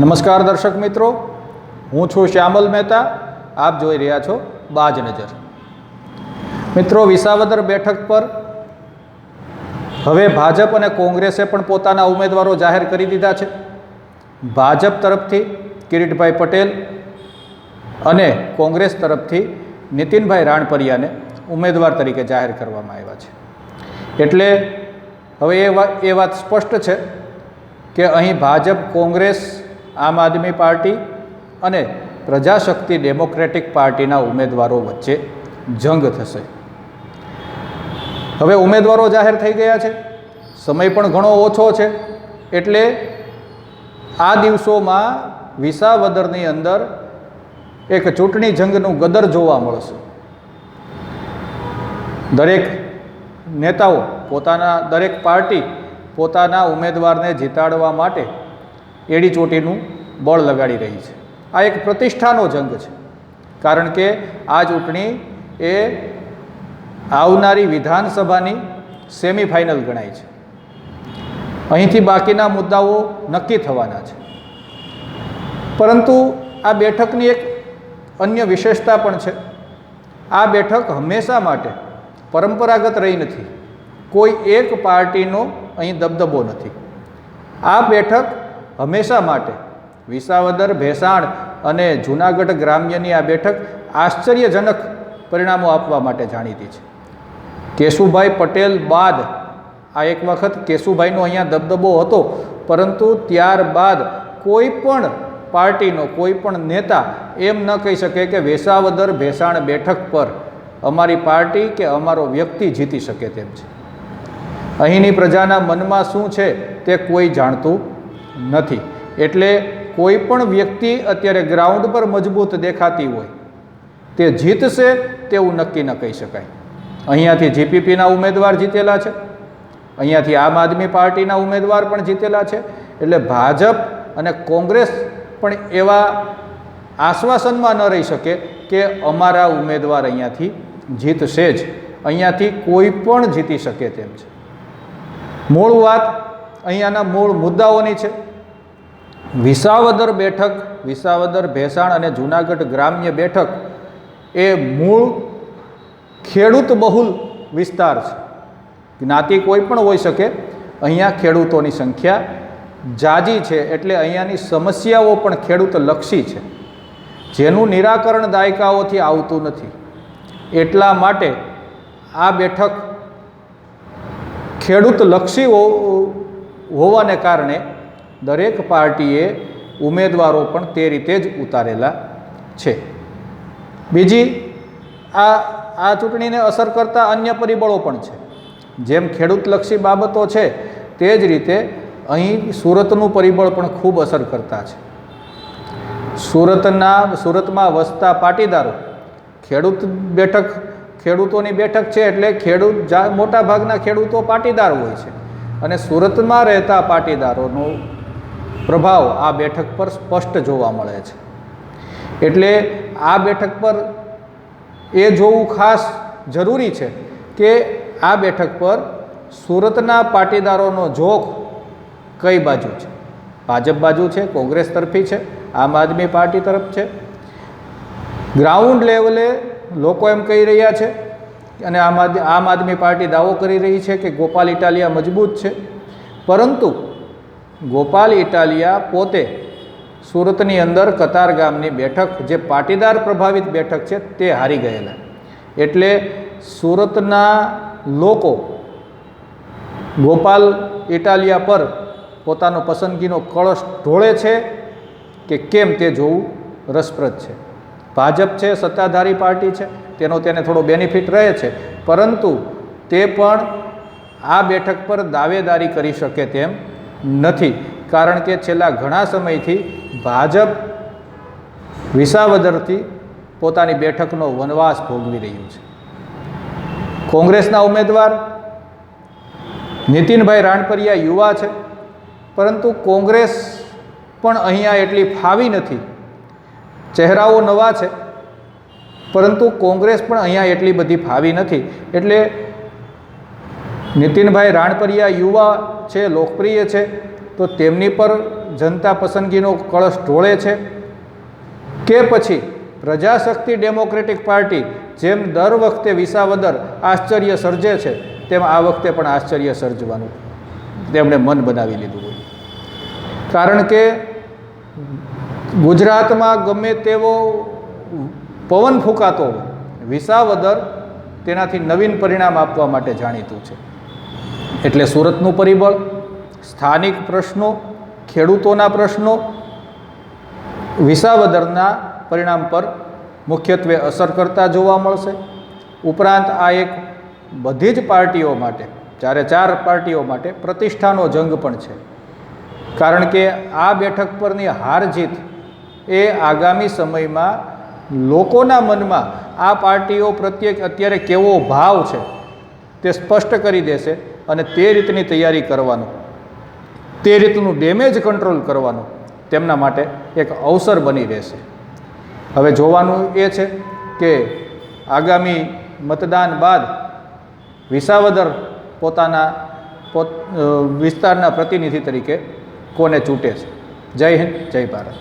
નમસ્કાર દર્શક મિત્રો. હું છું શ્યામલ મહેતા. આપ જોઈ રહ્યા છો બાજ નજર. મિત્રો, વિસાવદર બેઠક પર હવે ભાજપ અને કોંગ્રેસે પણ પોતાના ઉમેદવારો જાહેર કરી દીધા છે. ભાજપ તરફથી કિરીટભાઈ પટેલ અને કોંગ્રેસ તરફથી નીતિનભાઈ રાણપરિયાને ઉમેદવાર તરીકે જાહેર કરવામાં આવ્યા છે. એટલે હવે એ વાત એ વાત સ્પષ્ટ છે કે અહીં ભાજપ, કોંગ્રેસ આમ આદમી પાર્ટી અને પ્રજાશક્તિ ડેમોક્રેટિક પાર્ટીના ઉમેદવારો વચ્ચે જંગ થશે. હવે ઉમેદવારો જાહેર થઈ ગયા છે. સમય પણ ઘણો ઓછો છે. એટલે આ દિવસોમાં વિસાવદરની અંદર એક ચૂંટણી જંગનું ગદર જોવા મળશે. દરેક નેતાઓ પોતાના, દરેક પાર્ટી પોતાના ઉમેદવારને જીતાડવા માટે એડી ચોટીનું બળ લગાડી રહી છે. આ એક પ્રતિષ્ઠાનો જંગ છે. કારણ કે આ ચૂંટણી એ આવનારી વિધાનસભાની સેમિફાઇનલ ગણાય છે. અહીંથી બાકીના મુદ્દાઓ નક્કી થવાના છે. પરંતુ આ બેઠકની એક અન્ય વિશેષતા પણ છે. આ બેઠક હંમેશા માટે પરંપરાગત રહી નથી. કોઈ એક પાર્ટીનો અહીં દબદબો નથી. આ બેઠક હંમેશા માટે. વિસાવદર, ભેસાણ અને જૂનાગઢ ગ્રામ્યની આ બેઠક આશ્ચર્યજનક પરિણામો આપવા માટે જાણીતી છે. કેશુભાઈ પટેલ બાદ, આ એક વખત કેશુભાઈનો અહીંયા દબદબો હતો, પરંતુ ત્યારબાદ કોઈ પણ પાર્ટીનો, કોઈ પણ નેતા એમ ન કહી શકે કે વેસાવદર, ભેસાણ બેઠક પર અમારી પાર્ટી કે અમારો વ્યક્તિ જીતી શકે તેમ છે. અહીંની પ્રજાના મનમાં શું છે તે કોઈ જાણતું નથી. એટલે કોઈ પણ વ્યક્તિ અત્યારે ગ્રાઉન્ડ પર મજબૂત દેખાતી હોય, તે જીતશે તેવું નક્કી ન કહી શકાય. અહીંયાથી જીપીપીના ઉમેદવાર જીતેલા છે. અહીંયાથી આમ આદમી પાર્ટીના ઉમેદવાર પણ જીતેલા છે. એટલે ભાજપ અને કોંગ્રેસ પણ એવા આશ્વાસનમાં ન રહી શકે કે અમારા ઉમેદવાર અહીંયાથી જીતશે જ. અહીંયાથી કોઈ પણ જીતી શકે તેમ છે. મૂળ વાત અહીંયાના મૂળ મુદ્દાઓની છે. વિસાવદર બેઠક, વિસાવદર ભેસાણ અને જૂનાગઢ ગ્રામ્ય બેઠક એ મૂળ ખેડૂત બહુલ વિસ્તાર છે. જ્ઞાતિ કોઈ પણ હોઈ શકે, અહીંયા ખેડૂતોની સંખ્યા જાજી છે એટલે અહીંયાની સમસ્યાઓ પણ ખેડૂત લક્ષી છે. જેનું નિરાકરણ દાયકાઓથી આવતું નથી. એટલા માટે આ બેઠક ખેડૂત લક્ષી હોવાને કારણે દરેક પાર્ટીએ ઉમેદવારો પણ તે રીતે જ ઉતારેલા છે. બીજી, આ આ ચૂંટણીને અસર કરતા અન્ય પરિબળો પણ છે. જેમ ખેડૂતલક્ષી બાબતો છે, તે જ રીતે અહીં સુરતનું પરિબળ પણ ખૂબ અસર કરતા છે. સુરતના, સુરતમાં વસતા પાટીદારો, ખેડૂત બેઠક, ખેડૂતોની બેઠક છે એટલે ખેડૂત જા મોટા ભાગના ખેડૂતો પાટીદાર હોય છે. અને સુરતમાં રહેતા પાટીદારોનો પ્રભાવ આ બેઠક પર સ્પષ્ટ જોવા મળે છે. એટલે આ બેઠક પર એ જોવું ખાસ જરૂરી છે કે આ બેઠક પર સુરતના પાટીદારોનો જોખ કઈ બાજુ છે? ભાજપ બાજુ છે, કોંગ્રેસ તરફી છે, આમ આદમી પાર્ટી તરફ છે. ગ્રાઉન્ડ લેવલે લોકો એમ કહી રહ્યા છે અને આમ આમ આદમી પાર્ટી દાવો કરી રહી છે કે ગોપાલ ઇટાલિયા મજબૂત છે. પરંતુ ગોપાલ ઇટાલિયા પોતે સુરતની અંદર કતાર ગામની બેઠક, જે પાટીદાર પ્રભાવિત બેઠક છે, તે હારી ગયેલા. એટલે સુરતના લોકો ગોપાલ ઇટાલિયા પર પોતાનો પસંદગીનો કળશ ઢોળે છે કે કેમ તે જોવું રસપ્રદ છે. ભાજપ છે, સત્તાધારી પાર્ટી છે, તેનો તેને થોડો બેનિફિટ રહે છે, પરંતુ તે પણ આ બેઠક પર દાવેદારી કરી શકે તેમ નથી. કારણ કે છેલ્લા ઘણા સમયથી ભાજપ વિસાવદરથી પોતાની બેઠકનો વનવાસ ભોગવી રહ્યું છે. કોંગ્રેસના ઉમેદવાર નીતિનભાઈ રાણપરિયા યુવા છે, પરંતુ કોંગ્રેસ પણ અહીંયા એટલી ફાવી નથી. ચહેરાઓ નવા છે, પરંતુ કોંગ્રેસ પણ અહીંયા એટલી બધી ફાવી નથી. એટલે નીતિનભાઈ રાણપરિયા યુવા છે, લોકપ્રિય છે, તો તેમની પર જનતા પસંદગીનો કળશ ઢોળે છે. કે પછી પ્રજાશક્તિ ડેમોક્રેટિક પાર્ટી જેમ દર વખતે વિસાવદર આશ્ચર્ય સર્જે છે, તેમ આ વખતે પણ આશ્ચર્ય સર્જવાનું તેમણે મન બનાવી લીધું હોય. કારણ કે ગુજરાતમાં ગમે તેવો પવન ફૂંકાતો હોય, વિસાવદર તેનાથી નવીન પરિણામ આપવા માટે જાણીતું છે. એટલે સુરતનું પરિબળ, સ્થાનિક પ્રશ્નો, ખેડૂતોના પ્રશ્નો, વિસાવદરના પરિણામ પર મુખ્યત્વે અસર કરતા જોવા મળશે. ઉપરાંત આ એક બધી જ પાર્ટીઓ માટે, ચારે ચાર પાર્ટીઓ માટે પ્રતિષ્ઠાનો જંગ પણ છે. કારણ કે આ બેઠક પરની હાર જીત એ આગામી સમયમાં લોકોના મનમાં આ પાર્ટીઓ પ્રત્યે અત્યારે કેવો ભાવ છે તે સ્પષ્ટ કરી દેશે. અને તે રીતની તૈયારી કરવાનું. તે રીતનું ડેમેજ કંટ્રોલ કરવાનું તેમના માટે એક અવસર બની રહેશે. હવે જોવાનું એ છે કે આગામી મતદાન બાદ વિસાવદર પોતાના પોત વિસ્તારના પ્રતિનિધિ તરીકે કોને ચૂંટે છે? જય હિન્દ, જય ભારત.